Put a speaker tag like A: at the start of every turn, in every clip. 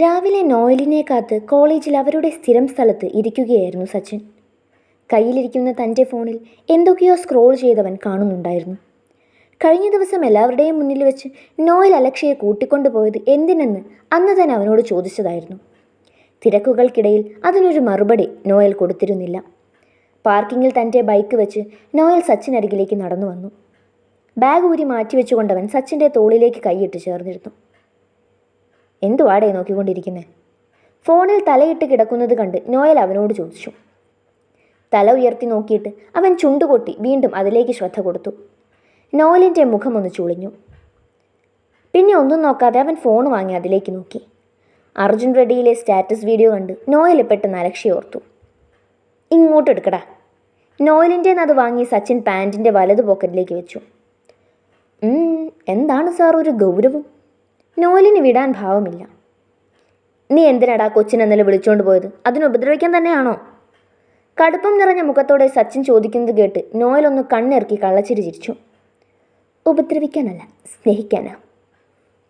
A: രാവിലെ നോയലിനെ കാത്ത് കോളേജിൽ അവരുടെ സ്ഥിരം സ്ഥലത്ത് ഇരിക്കുകയായിരുന്നു സച്ചിൻ. കയ്യിലിരിക്കുന്ന തന്റെ ഫോണിൽ എന്തൊക്കെയോ സ്ക്രോൾ ചെയ്തവൻ കാണുന്നുണ്ടായിരുന്നു. കഴിഞ്ഞ ദിവസം എല്ലാവരുടെയും മുന്നിൽ വെച്ച് നോയൽ അലക്ഷയെ കൂട്ടിക്കൊണ്ടുപോയത് എന്തിനെന്ന് അന്ന് തന്നെ അവനോട് ചോദിച്ചതായിരുന്നു. തിരക്കുകൾക്കിടയിൽ അതിനൊരു മറുപടി നോയൽ കൊടുത്തിരുന്നില്ല. പാർക്കിങ്ങിൽ തന്റെ ബൈക്ക് വെച്ച് നോയൽ സച്ചിൻ അരികിലേക്ക് നടന്നു വന്നു. ബാഗ് ഊരി മാറ്റിവെച്ചുകൊണ്ടവൻ സച്ചിന്റെ തോളിലേക്ക് കൈയിട്ട് ചേർന്നിരുന്നു. എന്തുവാടേ നോക്കിക്കൊണ്ടിരിക്കുന്നത് ഫോണിൽ തലയിട്ട് കിടക്കുന്നത് കണ്ട് നോയൽ അവനോട് ചോദിച്ചു. തല ഉയർത്തി നോക്കിയിട്ട് അവൻ ചുണ്ടുകൊട്ടി വീണ്ടും അതിലേക്ക് ശ്രദ്ധ കൊടുത്തു. നോയലിന്റെ ഒന്ന് ചുളിഞ്ഞു. പിന്നെ ഒന്നും നോക്കാതെ അവൻ ഫോൺ വാങ്ങി അതിലേക്ക് നോക്കി. അർജുൻ റെഡ്ഡിയിലെ സ്റ്റാറ്റസ് വീഡിയോ കണ്ട് നോയൽ പെട്ടെന്ന് അലക്ഷി ഓർത്തു. ഇങ്ങോട്ട് എടുക്കടാ. നോയലിന്റെ അത് വാങ്ങി സച്ചിൻ പാന്റിന്റെ വലതു പോക്കറ്റിലേക്ക് വെച്ചു. "ഉം, എന്താണ് സാർ ഒരു ഗൗരവം? നോയലിന് വിടാൻ ഭാവമില്ല. നീ എന്തിനാടാ കൊച്ചിനെ വിളിച്ചുകൊണ്ട് പോയത്? അതിന് ഉപദ്രവിക്കാൻ തന്നെയാണോ? കടുപ്പം നിറഞ്ഞ മുഖത്തോടെ സച്ചിൻ ചോദിക്കുന്നത് കേട്ട് നോയലൊന്ന് കണ്ണിറക്കി കള്ളച്ചിരി ചിരിച്ചു. ഉപദ്രവിക്കാനല്ല സ്നേഹിക്കാനാ.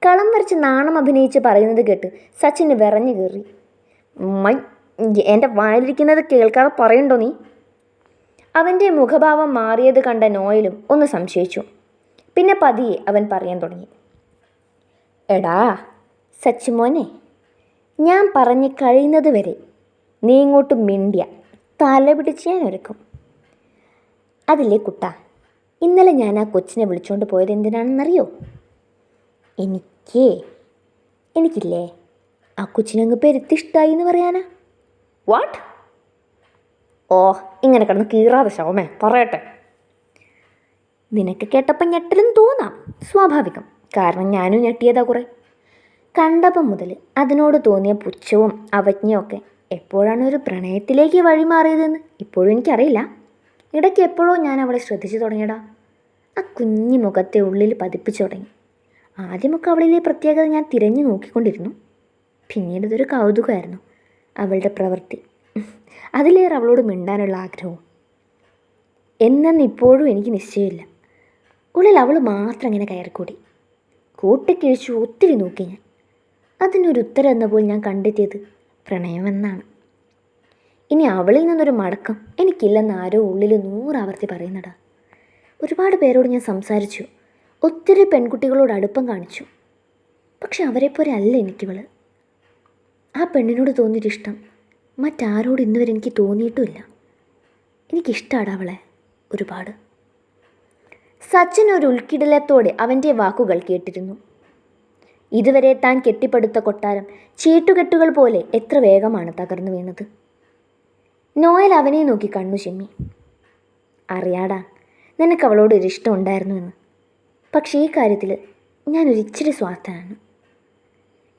A: കളം വരച്ച് നാണം അഭിനയിച്ച് പറയുന്നത് കേട്ട് സച്ചിന് വിറഞ്ഞു കയറി മൈ എന്റെ വായിലിരിക്കുന്നത് കേൾക്കാതെ പറയണ്ടോ നീ? അവന്റെ മുഖഭാവം മാറിയത് കണ്ട നോയലും ഒന്ന് സംശയിച്ചു. പിന്നെ പതിയെ അവൻ പറയാൻ തുടങ്ങി. എടാ സച്ചിമോനെ ഞാൻ പറഞ്ഞ് കഴിയുന്നത് വരെ നീ ഇങ്ങോട്ട് മിണ്ടിയ. തല പിടിച്ച് ഞാൻ ഒരുക്കും. അതില്ലേ കുട്ട ഇന്നലെ ഞാൻ ആ കൊച്ചിനെ വിളിച്ചുകൊണ്ട് പോയത് എന്തിനാണെന്നറിയോ? എനിക്ക് എനിക്കില്ലേ ആ കൊച്ചിനങ്ങ് പെരുത്തിഷ്ടായി എന്ന് പറയാനാ? വാട്ട് ഓ ഇങ്ങനെ കിടന്ന് കീറാതെ ശവമേ പറയട്ടെ. നിനക്ക് കേട്ടപ്പോൾ ഞെട്ടലും തോന്നാം സ്വാഭാവികം. കാരണം ഞാനും ഞെട്ടിയതാ കുറേ. കണ്ടപ്പം മുതൽ അതിനോട് തോന്നിയ പുച്ഛവും അവജ്ഞയൊക്കെ എപ്പോഴാണ് ഒരു പ്രണയത്തിലേക്ക് വഴിമാറിയതെന്ന് ഇപ്പോഴും എനിക്കറിയില്ല. ഇടയ്ക്ക് എപ്പോഴോ ഞാൻ അവളെ ശ്രദ്ധിച്ചു തുടങ്ങിയടാ. ആ കുഞ്ഞു മുഖത്തെ ഉള്ളിൽ പതിപ്പിച്ചു തുടങ്ങി. ആദ്യമൊക്കെ അവളിലെ പ്രത്യേകത ഞാൻ തിരഞ്ഞു നോക്കിക്കൊണ്ടിരുന്നു. പിന്നീട് ഇതൊരു കൗതുകമായിരുന്നു. അവളുടെ പ്രവൃത്തി. അതിലേറെ അവളോട് മിണ്ടാനുള്ള ആഗ്രഹവും. എന്നെന്ന് ഇപ്പോഴും എനിക്ക് നിശ്ചയമില്ല. ഉള്ളിൽ അവൾ മാത്രം ഇങ്ങനെ കയറിക്കൂടി. കൂട്ടിക്കിഴിച്ചു ഒത്തിരി നോക്കി ഞാൻ. അതിനൊരു ഉത്തരം എന്ന പോൽ ഞാൻ കണ്ടെത്തിയത് പ്രണയമെന്നാണ്. ഇനി അവളിൽ നിന്നൊരു മടക്കം എനിക്കില്ലെന്ന് ആരോ ഉള്ളിൽ നൂറാവർത്തി പറയുന്നടാ. ഒരുപാട് പേരോട് ഞാൻ സംസാരിച്ചു. ഒത്തിരി പെൺകുട്ടികളോട് അടുപ്പം കാണിച്ചു. പക്ഷെ അവരെപ്പോലെ അല്ല എനിക്കിവൾ. ആ പെണ്ണിനോട് തോന്നിയിട്ടിഷ്ടം മറ്റാരോട് ഇന്നുവരെ എനിക്ക് തോന്നിയിട്ടുമില്ല. എനിക്കിഷ്ടമാണ് അവളെ ഒരുപാട്. സച്ചിൻ ഒരു ഉൾക്കിടലത്തോടെ അവന്റെ വാക്കുകൾ കേട്ടിരുന്നു. ഇതുവരെ താൻ കെട്ടിപ്പടുത്ത കൊട്ടാരം ചീട്ടുകെട്ടുകൾ പോലെ എത്ര വേഗമാണ് തകർന്നു വീണത്. നോയൽ അവനെ നോക്കി കണ്ണു ചിമ്മി. അറിയാടാ നിനക്ക് അവളോട് ഒരു ഇഷ്ടം ഉണ്ടായിരുന്നു എന്ന്. പക്ഷേ ഈ കാര്യത്തിൽ ഞാനൊരിച്ചിരി സ്വാർത്ഥനാണ്.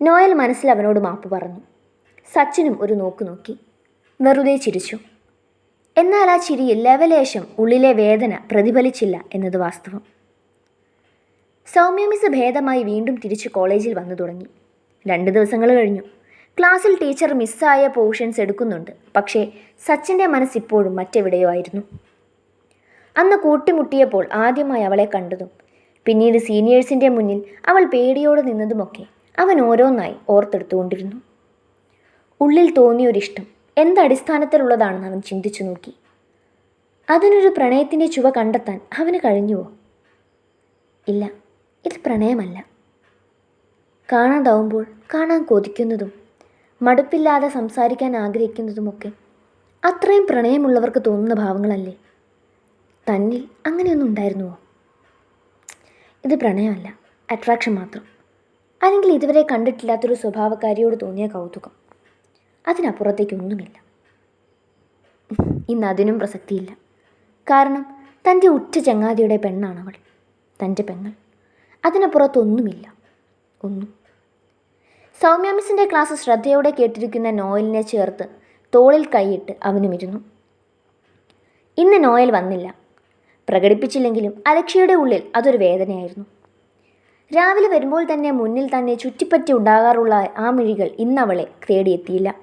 A: നോയൽ മനസ്സിൽ അവനോട് മാപ്പ് പറഞ്ഞു. സച്ചിനും ഒരു നോക്ക് നോക്കി. വെറുതെ ചിരിച്ചു. എന്നാൽ ആ ചിരിയിൽ ലവലേശം ഉള്ളിലെ വേദന പ്രതിഫലിച്ചില്ല എന്നത് വാസ്തവം. സൗമ്യ മിസ് ഭേദമായി വീണ്ടും തിരിച്ച് കോളേജിൽ വന്നു തുടങ്ങി. രണ്ട് ദിവസങ്ങൾ കഴിഞ്ഞു. ക്ലാസ്സിൽ ടീച്ചർ മിസ്സായ പോർഷൻസ് എടുക്കുന്നുണ്ട്. പക്ഷേ സച്ചിന്റെ മനസ്സിപ്പോഴും മറ്റെവിടെയോ ആയിരുന്നു. അന്ന് കൂട്ടിമുട്ടിയപ്പോൾ ആദ്യമായി അവളെ കണ്ടതും പിന്നീട് സീനിയേഴ്സിന്റെ മുന്നിൽ അവൾ പേടിയോടെ നിന്നതുമൊക്കെ അവൻ ഓരോന്നായി ഓർത്തെടുത്തുകൊണ്ടിരുന്നു. ഉള്ളിൽ തോന്നിയൊരിഷ്ടം. എന്തടിസ്ഥാനത്തിലുള്ളതാണെന്ന് അവൻ ചിന്തിച്ചു നോക്കി. അതിനൊരു പ്രണയത്തിന്റെ ചുവ കണ്ടെത്താൻ അവന് കഴിഞ്ഞുവോ? ഇല്ല ഇത് പ്രണയമല്ല. കാണാതാവുമ്പോൾ കാണാൻ കൊതിക്കുന്നതും മടുപ്പില്ലാതെ സംസാരിക്കാൻ ആഗ്രഹിക്കുന്നതുമൊക്കെ അത്രയും പ്രണയമുള്ളവർക്ക് തോന്നുന്ന ഭാവങ്ങളല്ലേ? തന്നിൽ അങ്ങനെയൊന്നും ഉണ്ടായിരുന്നുവോ? ഇത് പ്രണയമല്ല അട്രാക്ഷൻ മാത്രം. അല്ലെങ്കിൽ ഇതുവരെ കണ്ടിട്ടില്ലാത്തൊരു സ്വഭാവക്കാരിയോട് തോന്നിയ കൗതുകം. അതിനപ്പുറത്തേക്കൊന്നുമില്ല. ഇന്ന് അതിനും പ്രസക്തിയില്ല. കാരണം തന്റെ ഉറ്റ ചങ്ങാതിയുടെ പെണ്ണാണവൾ തന്റെ പെങ്ങൾ. അതിനപ്പുറത്തൊന്നുമില്ല. ഒന്നും. സൗമ്യ മിസ്സിന്റെ ക്ലാസ് ശ്രദ്ധയോടെ കേട്ടിരിക്കുന്ന നോയലിനെ ചേർത്ത് തോളിൽ കൈയിട്ട് അവനും ഇരുന്നു ഇന്ന് നോയൽ വന്നില്ല. പ്രകടിപ്പിച്ചില്ലെങ്കിലും അലക്ഷയുടെ ഉള്ളിൽ അതൊരു വേദനയായിരുന്നു. രാവിലെ വരുമ്പോൾ തന്നെ മുന്നിൽ തന്നെ ചുറ്റിപ്പറ്റി ഉണ്ടാകാറുള്ള ആ മിഴികൾ ഇന്നവളെ തേടിയെത്തിയില്ല.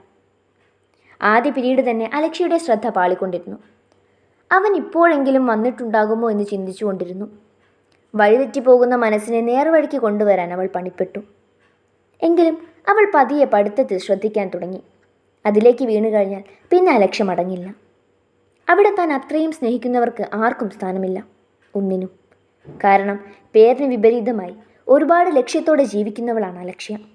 A: ആദ്യ പിരീഡ് തന്നെ അലക്ഷിയുടെ ശ്രദ്ധ പാളിക്കൊണ്ടിരുന്നു. അവൻ ഇപ്പോഴെങ്കിലും വന്നിട്ടുണ്ടാകുമോ എന്ന് ചിന്തിച്ചുകൊണ്ടിരുന്നു. വഴിതെറ്റി പോകുന്ന മനസ്സിനെ നേർവഴിക്ക് കൊണ്ടുവരാൻ അവൾ പണിപ്പെട്ടു. എങ്കിലും അവൾ പതിയെ പഠിത്തത്തിൽ ശ്രദ്ധിക്കാൻ തുടങ്ങി. അതിലേക്ക് വീണു കഴിഞ്ഞാൽ പിന്നെ അലക്ഷ്യം അടങ്ങില്ല. അവിടെ താൻ അത്രയും സ്നേഹിക്കുന്നവർക്ക് ആർക്കും സ്ഥാനമില്ല. ഒന്നിനും. കാരണം പേരിന് വിപരീതമായി ഒരുപാട് ലക്ഷ്യത്തോടെ ജീവിക്കുന്നവളാണ് അലക്ഷ്യം.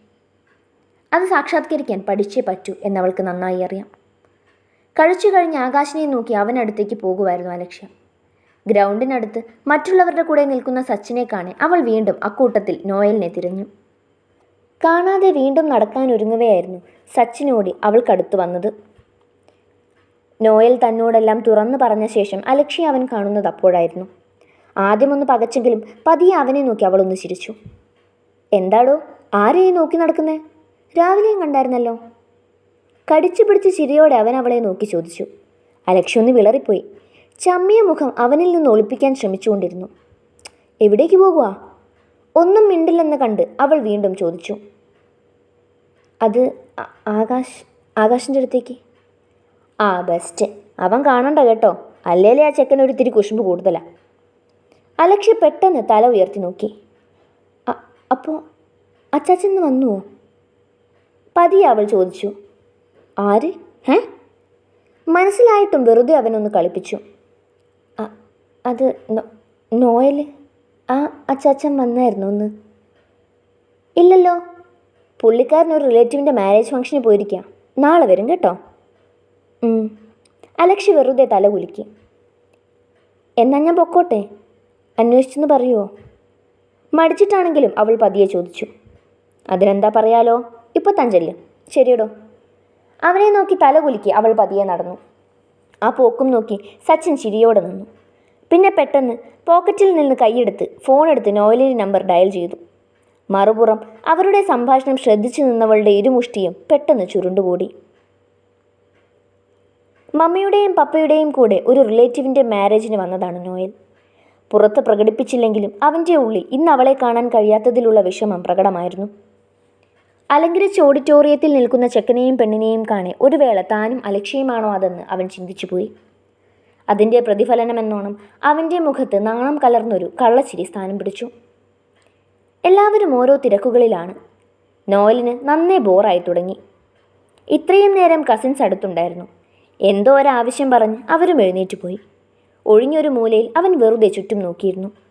A: അത് സാക്ഷാത്കരിക്കാൻ പഠിച്ചേ പറ്റൂ എന്നവൾക്ക് നന്നായി അറിയാം. കഴിച്ചു കഴിഞ്ഞ് ആകാശിനെ നോക്കി അവനടുത്തേക്ക് പോകുമായിരുന്നു അലക്ഷ്യം. ഗ്രൗണ്ടിനടുത്ത് മറ്റുള്ളവരുടെ കൂടെ നിൽക്കുന്ന സച്ചിനെ കാണെ അവൾ വീണ്ടും അക്കൂട്ടത്തിൽ നോയലിനെ തിരഞ്ഞു. കാണാതെ വീണ്ടും നടക്കാൻ ഒരുങ്ങുകയായിരുന്നു സച്ചിനോടി അവൾക്കടുത്ത് വന്നത്. നോയൽ തന്നോടെല്ലാം തുറന്നു പറഞ്ഞ ശേഷം അലക്ഷ്യ അവൻ കാണുന്നത് അപ്പോഴായിരുന്നു. ആദ്യമൊന്ന് പകച്ചെങ്കിലും പതിയെ അവനെ നോക്കി അവളൊന്ന് ചിരിച്ചു. എന്താടോ ആരെയും നോക്കി നടക്കുന്നേ? രാവിലെയും കണ്ടായിരുന്നല്ലോ. കടിച്ചു പിടിച്ച് ചിരിയോടെ അവൻ അവളെ നോക്കി ചോദിച്ചു. അലക്ഷ്യ ഒന്ന് വിളറിപ്പോയി. ചമ്മിയ മുഖം അവനിൽ നിന്ന് ഒളിപ്പിക്കാൻ ശ്രമിച്ചുകൊണ്ടിരുന്നു. എവിടേക്ക് പോകുക ഒന്നും മിണ്ടില്ലെന്ന് കണ്ട് അവൾ വീണ്ടും ചോദിച്ചു. അത് ആകാശ് ആകാശിന്റെ അടുത്തേക്ക്? ആ ബെസ്റ്റ് അവൻ കാണണ്ട കേട്ടോ. അല്ലേലേ ആ ചെക്കൻ ഒരിത്തിരി തിരി കുശുമ്പ് കൂടുതലാണ് അലക്ഷ്യ പെട്ടെന്ന് തല ഉയർത്തി നോക്കി. "അ- അപ്പോൾ അച്ചാച്ചൻ വന്നുവോ? പതിയെ അവൾ ചോദിച്ചു. ആര്? ഹേ? മനസ്സിലായിട്ടും വെറുതെ അവനൊന്ന് കളിപ്പിച്ചു. അത് നോയൽ ആ അച്ചാച്ചൻ വന്നായിരുന്നു ഒന്ന്. ഇല്ലല്ലോ. പുള്ളിക്കാരൻ ഒരു റിലേറ്റീവിന്റെ മാരേജ് ഫംഗ്ഷന് പോയിരിക്കുക നാളെ വരും കേട്ടോ. അലക്ഷി വെറുതെ തല കുലുക്കി. എന്നാ ഞാൻ പൊക്കോട്ടെ? അന്വേഷിച്ചെന്ന് പറയുമോ മടിച്ചിട്ടാണെങ്കിലും അവൾ പതിയെ ചോദിച്ചു. അതിനെന്താ പറയാലോ? ഇപ്പോൾ തഞ്ചൽ ശരിയടോ. അവനെ നോക്കി തല കുലുക്കി അവൾ പതിയെ നടന്നു. ആ പോക്കും നോക്കി സച്ചിൻ ചിരിയോടെ നിന്നു. പിന്നെ പെട്ടെന്ന് പോക്കറ്റിൽ നിന്ന് കൈയെടുത്ത് ഫോണെടുത്ത് നോയലിന്റെ നമ്പർ ഡയൽ ചെയ്തു. മറുപുറം അവരുടെ സംഭാഷണം ശ്രദ്ധിച്ചു നിന്നവളുടെ ഇരുമുഷ്ടിയും പെട്ടെന്ന് ചുരുണ്ടുകൂടി. മമ്മിയുടെയും പപ്പയുടെയും കൂടെ ഒരു റിലേറ്റീവിന്റെ മാരേജിന് വന്നതാണ് നോയൽ. പുറത്ത് പ്രകടിപ്പിച്ചില്ലെങ്കിലും അവന്റെ ഉള്ളിൽ ഇന്ന് അവളെ കാണാൻ കഴിയാത്തതിലുള്ള വിഷമം പ്രകടമായിരുന്നു. അലങ്കരിച്ച ഓഡിറ്റോറിയത്തിൽ നിൽക്കുന്ന ചെക്കനെയും പെണ്ണിനെയും കാണെ ഒരു വേള താനും അലക്ഷ്യമാണോ അതെന്ന് അവൻ ചിന്തിച്ചുപോയി അതിന്റെ പ്രതിഫലനമെന്നോണം അവന്റെ മുഖത്ത് നാണം കലർന്നൊരു കള്ളച്ചിരി സ്ഥാനം പിടിച്ചു. എല്ലാവരും ഓരോ തിരക്കുകളിലാണ്. നോയലിന് നന്നേ ബോറായി തുടങ്ങി. ഇത്രയും നേരം കസിൻസ് അടുത്തുണ്ടായിരുന്നു. എന്തോ ഒരാവശ്യം പറഞ്ഞ് അവരും എഴുന്നേറ്റ് പോയി. ഒഴിഞ്ഞൊരു മൂലയിൽ അവൻ വെറുതെ ചുറ്റും നോക്കിയിരുന്നു.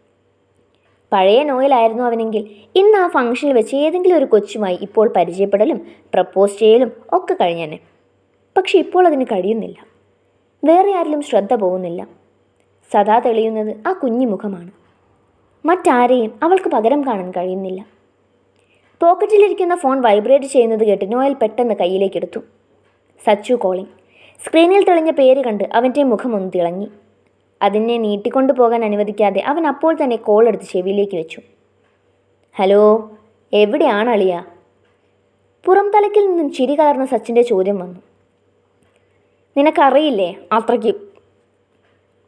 A: പഴയ നോയലായിരുന്നു അവനെങ്കിൽ. ഇന്ന് ആ ഫംഗ്ഷനിൽ വെച്ച് ഏതെങ്കിലും ഒരു കൊച്ചുമായി ഇപ്പോൾ പരിചയപ്പെടലും പ്രപ്പോസ് ചെയ്യലും ഒക്കെ കഴിഞ്ഞേനെ പക്ഷെ ഇപ്പോൾ അതിന് കഴിയുന്നില്ല. വേറെ ആരിലും ശ്രദ്ധ പോകുന്നില്ല. സദാ തെളിയുന്നത് ആ കുഞ്ഞു മുഖമാണ്. മറ്റാരെയും അവൾക്ക് പകരം കാണാൻ കഴിയുന്നില്ല. പോക്കറ്റിലിരിക്കുന്ന ഫോൺ വൈബ്രേറ്റ് ചെയ്യുന്നത് കേട്ട് നോയൽ പെട്ടെന്ന് കയ്യിലേക്കെടുത്തു സച്ചു കോളിംഗ്. സ്ക്രീനിൽ തെളിഞ്ഞ പേര് കണ്ട് അവന്റെ മുഖം ഒന്ന് തിളങ്ങി. അതിനെ നീട്ടിക്കൊണ്ടു പോകാൻ അനുവദിക്കാതെ അവൻ അപ്പോൾ തന്നെ കോൾ എടുത്ത് ചെവിയിലേക്ക് വെച്ചു. ഹലോ എവിടെയാണ് അളിയ? പുറം തലക്കിൽ നിന്നും ചിരി കലർന്ന സച്ചിന്റെ ചോദ്യം വന്നു. നിനക്കറിയില്ലേ അത്രയ്ക്ക്?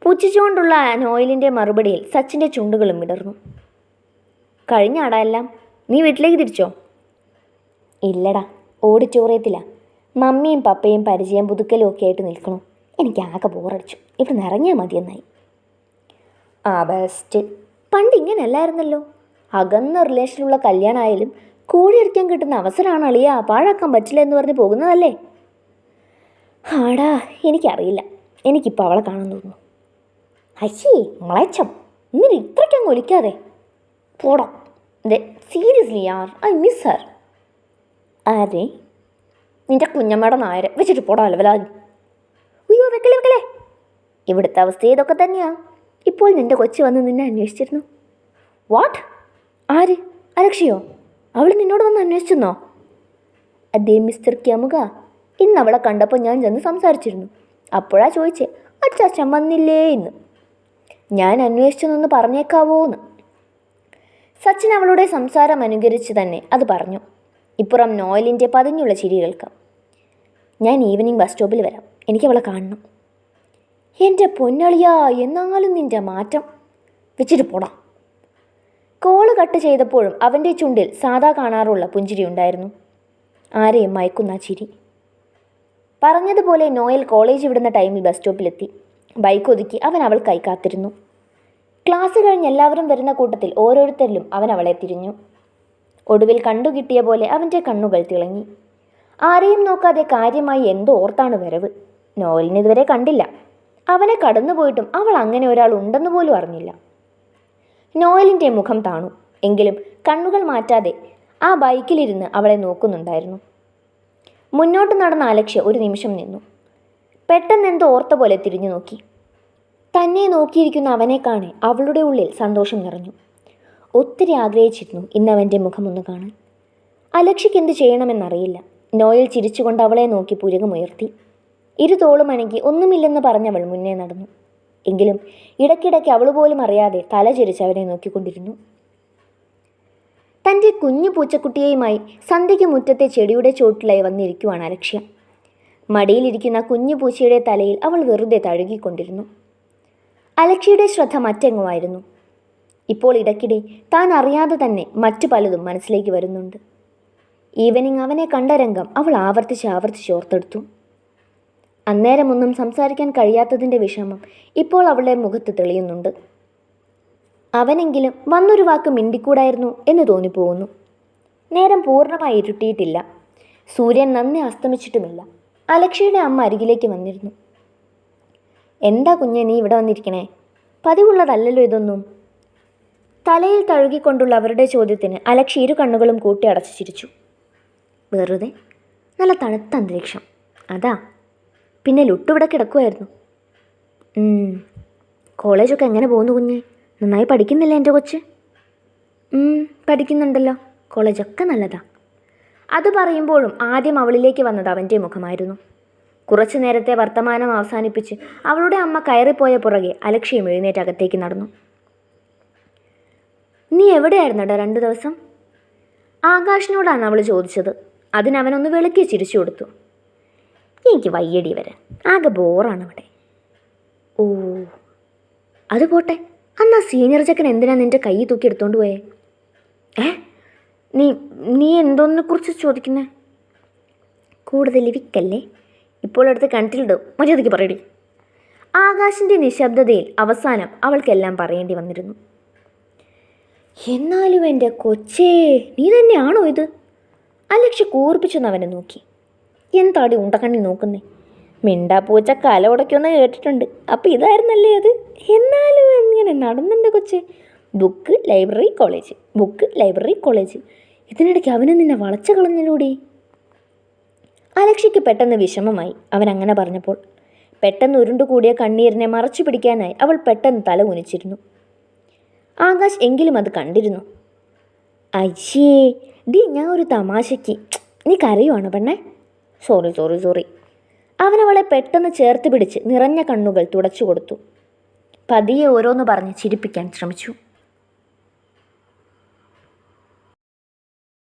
A: പുച്ഛിച്ചുകൊണ്ടുള്ള നോയിലിന്റെ മറുപടിയിൽ സച്ചിന്റെ ചുണ്ടുകളും വിടർന്നു. കഴിഞ്ഞ അടയെല്ലാം നീ വീട്ടിലേക്ക് തിരിച്ചോ? ഇല്ലടാ ഓഡിറ്റോറിയത്തിലാ. മമ്മിയും പപ്പയും പരിചയം പുതുക്കലും ഒക്കെ ആയിട്ട് നിൽക്കണു. എനിക്ക് ആകെ ബോറടിച്ചു ഇവിടെ നിറങ്ങിയാൽ മതിയെന്നായി. ആ ബെസ്റ്റ്. പണ്ട് ഇങ്ങനെയല്ലായിരുന്നല്ലോ. അകന്ന റിലേഷനിലുള്ള കല്യാണമായാലും കൂടിയിരിക്കാൻ കിട്ടുന്ന അവസരമാണ് അളിയ പാഴാക്കാൻ പറ്റില്ല എന്ന് പറഞ്ഞ് പോകുന്നതല്ലേ? ആടാ എനിക്കറിയില്ല. എനിക്കിപ്പോൾ അവളെ കാണാൻ തോന്നുന്നു. അയ്യേ മ്ലേച്ചം ഇന്നിന് ഇത്രയ്ക്കങ്ങ് ഒലിക്കാതെ. പോടാ. അതെ seriously are I miss her. ആരെ? നിന്റെ കുഞ്ഞമ്മയുടെ നായരെ. വെച്ചിട്ട് പോടാ ലെവലാതി അയ്യോ വെക്കലേ വെക്കലേ ഇവിടുത്തെ അവസ്ഥ ഇതൊക്കെ തന്നെയാ. ഇപ്പോൾ നിന്റെ കൊച്ചു വന്ന് നിന്നെ അന്വേഷിച്ചിരുന്നു. വാട്ട് ആര്? അലക്ഷിയോ? അവൾ നിന്നോട് വന്ന് അന്വേഷിച്ചെന്നോ? അതേ മിസ്റ്റർ ക്യമുക ഇന്ന് അവളെ കണ്ടപ്പോൾ ഞാൻ ചെന്ന് സംസാരിച്ചിരുന്നു. അപ്പോഴാ ചോദിച്ചേ അച്ചാച്ചൻ വന്നില്ലേ എന്ന് ഞാൻ അന്വേഷിച്ചെന്നൊന്ന് പറഞ്ഞേക്കാവോ എന്ന് സച്ചിൻ അവളുടെ സംസാരം അനുകരിച്ച് തന്നെ അത് പറഞ്ഞു. ഇപ്പുറം നോയലിന്റെ പതിഞ്ഞുള്ള ചിരി കേൾക്കാം ഞാൻ ഈവനിങ് ബസ് സ്റ്റോപ്പിൽ വരാം. എനിക്ക് അവളെ കാണണം. എന്റെ പൊന്നളിയാ എന്നാലും നിന്റെ മാറ്റം. വെച്ചിട്ട് പോടാം. കോൾ കട്ട് ചെയ്തപ്പോഴും അവന്റെ ചുണ്ടിൽ സാധാ കാണാറുള്ള പുഞ്ചിരി ഉണ്ടായിരുന്നു. ആരെയും മയക്കുന്ന ചിരി. പറഞ്ഞതുപോലെ നോയൽ കോളേജ് വിടുന്ന ടൈമിൽ ബസ് സ്റ്റോപ്പിലെത്തി. ബൈക്ക് ഒതുക്കി അവൻ അവൾക്കായി കാത്തിരുന്നു. ക്ലാസ് കഴിഞ്ഞ് എല്ലാവരും വരുന്ന കൂട്ടത്തിൽ ഓരോരുത്തരിലും അവൻ അവളെ തിരിഞ്ഞു. ഒടുവിൽ കണ്ടുകിട്ടിയ പോലെ അവന്റെ കണ്ണുകൾ തിളങ്ങി. ആരെയും നോക്കാതെ കാര്യമായി എന്തോ ഓർത്താണ് വരവ്. നോവലിന് ഇതുവരെ കണ്ടില്ല. അവനെ കടന്നുപോയിട്ടും അവൾ അങ്ങനെ ഒരാൾ ഉണ്ടെന്ന് പോലും അറിഞ്ഞില്ല. നോയലിന്റെ മുഖം താണു. എങ്കിലും കണ്ണുകൾ മാറ്റാതെ ആ ബൈക്കിലിരുന്ന് അവളെ നോക്കുന്നുണ്ടായിരുന്നു. മുന്നോട്ട് നടന്ന അലക്ഷ്യ ഒരു നിമിഷം നിന്നു. പെട്ടെന്ന് എന്തോ ഓർത്ത പോലെ തിരിഞ്ഞു നോക്കി. തന്നെ നോക്കിയിരിക്കുന്ന അവനെ കാണെ അവളുടെ ഉള്ളിൽ സന്തോഷം നിറഞ്ഞു. ഒത്തിരി ആഗ്രഹിച്ചിരുന്നു ഇന്നവന്റെ മുഖമൊന്ന് കാണാൻ. അലക്ഷ്യയ്ക്ക് എന്ത് ചെയ്യണമെന്നറിയില്ല. നോയൽ ചിരിച്ചുകൊണ്ട് അവളെ നോക്കി പുരുകമുയർത്തി ഇരു തോളും അനക്കി ഒന്നുമില്ലെന്ന് പറഞ്ഞവൾ മുന്നേ നടന്നു. എങ്കിലും ഇടയ്ക്കിടയ്ക്ക് അവൾ പോലും അറിയാതെ തല ചിരിച്ച് അവനെ നോക്കിക്കൊണ്ടിരുന്നു. തന്റെ കുഞ്ഞു പൂച്ചക്കുട്ടിയെയുമായി സന്ധ്യയ്ക്ക് മുറ്റത്തെ ചെടിയുടെ ചോട്ടിലായി വന്നിരിക്കുവാണ് അലക്ഷ്യ. മടിയിലിരിക്കുന്ന കുഞ്ഞു പൂച്ചയുടെ തലയിൽ അവൾ വെറുതെ തഴുകിക്കൊണ്ടിരുന്നു. അലക്ഷ്യയുടെ ശ്രദ്ധ മറ്റെങ്ങുമായിരുന്നു? ഇപ്പോൾ ഇടയ്ക്കിടെ താൻ അറിയാതെ തന്നെ മറ്റു പലതും മനസ്സിലേക്ക് വരുന്നുണ്ട്. ഈവനിങ് അവനെ കണ്ട രംഗം അവൾ ആവർത്തിച്ച് ആവർത്തിച്ച് ഓർത്തെടുത്തു. അന്നേരമൊന്നും സംസാരിക്കാൻ കഴിയാത്തതിന്റെ വിഷമം ഇപ്പോൾ അവളുടെ മുഖത്ത് തെളിയുന്നുണ്ട്. അവനെങ്കിലും വന്നൊരു വാക്ക് മിണ്ടിക്കൂടായിരുന്നു എന്ന് തോന്നിപ്പോകുന്നു. നേരം പൂർണമായി ഇരുട്ടിയിട്ടില്ല. സൂര്യൻ നന്നെ അസ്തമിച്ചിട്ടുമില്ല. അലക്ഷയുടെ അമ്മ അരികിലേക്ക് വന്നിരുന്നു. എന്താ കുഞ്ഞെ നീ ഇവിടെ വന്നിരിക്കണേ? പതിവുള്ളതല്ലല്ലോ ഇതൊന്നും. തലയിൽ തഴുകിക്കൊണ്ടുള്ള അവരുടെ ചോദ്യത്തിന് അലക്ഷി ഇരു കണ്ണുകളും കൂട്ടി അടച്ചു ചിരിച്ചു. വെറുതെ? നല്ല തണുത്ത അന്തരീക്ഷം. അതാ പിന്നെ ലുട്ടിവിടെ കിടക്കുമായിരുന്നു ഉം. കോളേജൊക്കെ എങ്ങനെ പോകുന്നു കുഞ്ഞ്? നന്നായി പഠിക്കുന്നില്ല എന്റെ കൊച്ച്? പഠിക്കുന്നുണ്ടല്ലോ. കോളേജൊക്കെ നല്ലതാ. അത് പറയുമ്പോഴും ആദ്യം അവളിലേക്ക് വന്നത് അവന്റെ മുഖമായിരുന്നു. കുറച്ചു നേരത്തെ വർത്തമാനം അവസാനിപ്പിച്ച് അവളുടെ അമ്മ കയറിപ്പോയ പുറകെ അലക്ഷ്യം എഴുന്നേറ്റ് അകത്തേക്ക് നടന്നു. നീ എവിടെയായിരുന്നടാ രണ്ടു ദിവസം? ആകാശിനോടാണ് അവൾ ചോദിച്ചത്. അതിനവനൊന്ന് വെളുക്കി ചിരിച്ചു കൊടുത്തു. എനിക്ക് വയ്യടി വരെ ആകെ ബോറാണ് അവിടെ ഓ അത് പോട്ടെ. അന്ന് സീനിയർ ചെക്കൻ എന്തിനാ നിന്റെ കൈ തൂക്കി എടുത്തോണ്ട് പോയേ? ഏ? നീ നീ എന്തോന്നിനെ കുറിച്ച് ചോദിക്കുന്നേ? കൂടുതൽ വിക്കല്ലേ ഇപ്പോൾ അടുത്ത് കണ്ടിലിടും മര്യാദയ്ക്ക് പറയടി. ആകാശിന്റെ നിശബ്ദതയിൽ അവസാനം അവൾക്കെല്ലാം പറയേണ്ടി വന്നിരുന്നു. എന്നാലും എന്റെ കൊച്ചേ നീ തന്നെയാണോ ഇത്? അലക്ഷ്യ കൂർപ്പിച്ചെന്ന് അവനെ നോക്കി. എന്താടി ഉണ്ടക്കണ്ണി നോക്കുന്നേ? മിണ്ടാപ്പൂച്ച കല ഉടയ്ക്കുമെന്ന് കേട്ടിട്ടുണ്ട്. അപ്പം ഇതായിരുന്നല്ലേ അത്? എന്നാലും എങ്ങനെ നടന്നുണ്ട് കൊച്ചേ. Book library college book library college. ഇതിനിടയ്ക്ക് അവനെ നിന്നെ വളച്ചു കളഞ്ഞിലൂടെ അലക്ഷിക്ക് പെട്ടെന്ന് വിഷമമായി. അവൻ അങ്ങനെ പറഞ്ഞപ്പോൾ പെട്ടെന്ന് ഉരുണ്ടുകൂടിയ കണ്ണീരിനെ മറച്ചു പിടിക്കാനായി അവൾ പെട്ടെന്ന് തല ഉനിച്ചിരുന്നു ആകാശ് എങ്കിലും അത് കണ്ടിരുന്നു. അയ്യേ ഡി ഞാൻ ഒരു തമാശയ്ക്ക് നീ കരയുവാണോ പെണ്ണേ? Sorry sorry sorry. അവനവളെ പെട്ടെന്ന് ചേർത്ത് പിടിച്ച് നിറഞ്ഞ കണ്ണുകൾ തുടച്ചു കൊടുത്തു. പതിയെ ഓരോന്ന് പറഞ്ഞ് ചിരിപ്പിക്കാൻ ശ്രമിച്ചു.